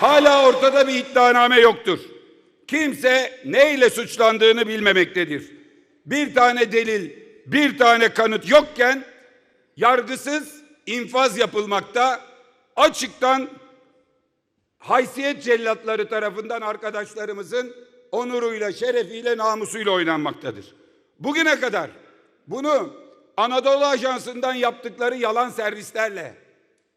Hala ortada bir iddianame yoktur. Kimse neyle suçlandığını bilmemektedir. Bir tane delil, bir tane kanıt yokken yargısız infaz yapılmakta, açıktan haysiyet cellatları tarafından arkadaşlarımızın onuruyla, şerefiyle, namusuyla oynanmaktadır. Bugüne kadar bunu Anadolu Ajansı'ndan yaptıkları yalan servislerle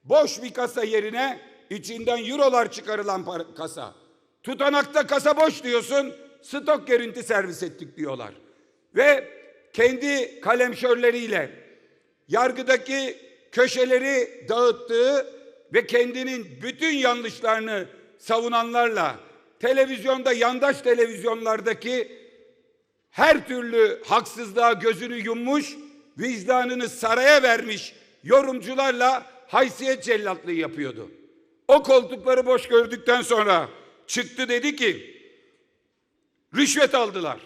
boş bir kasa yerine içinden eurolar çıkarılan para- kasa. Tutanakta kasa boş diyorsun, stok gerinti servis ettik diyorlar. Ve kendi kalemşörleriyle yargıdaki köşeleri dağıttığı ve kendinin bütün yanlışlarını savunanlarla televizyonda yandaş televizyonlardaki her türlü haksızlığa gözünü yummuş, vicdanını saraya vermiş yorumcularla haysiyet cellatlığı yapıyordu. O koltukları boş gördükten sonra çıktı dedi ki rüşvet aldılar.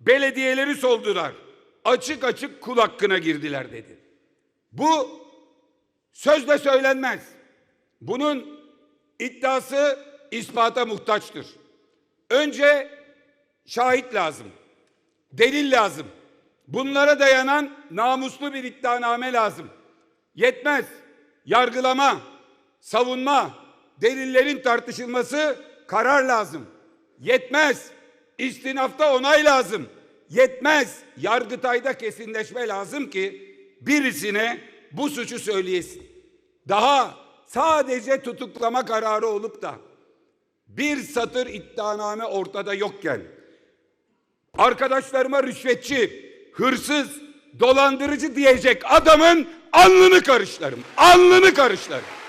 Belediyeleri soldular. Açık açık kul hakkına girdiler dedi. Bu sözle söylenmez. Bunun iddiası ispata muhtaçtır. Önce şahit lazım. Delil lazım. Bunlara dayanan namuslu bir iddianame lazım. Yetmez. Yargılama, savunma, delillerin tartışılması karar lazım. Yetmez. İstinafta onay lazım. Yetmez. Yargıtayda kesinleşme lazım ki birisine bu suçu söyleyesin. Daha sadece tutuklama kararı olup da bir satır iddianame ortada yokken arkadaşlarıma rüşvetçi, hırsız, dolandırıcı diyecek adamın alnını karışlarım. Alnını karışlarım.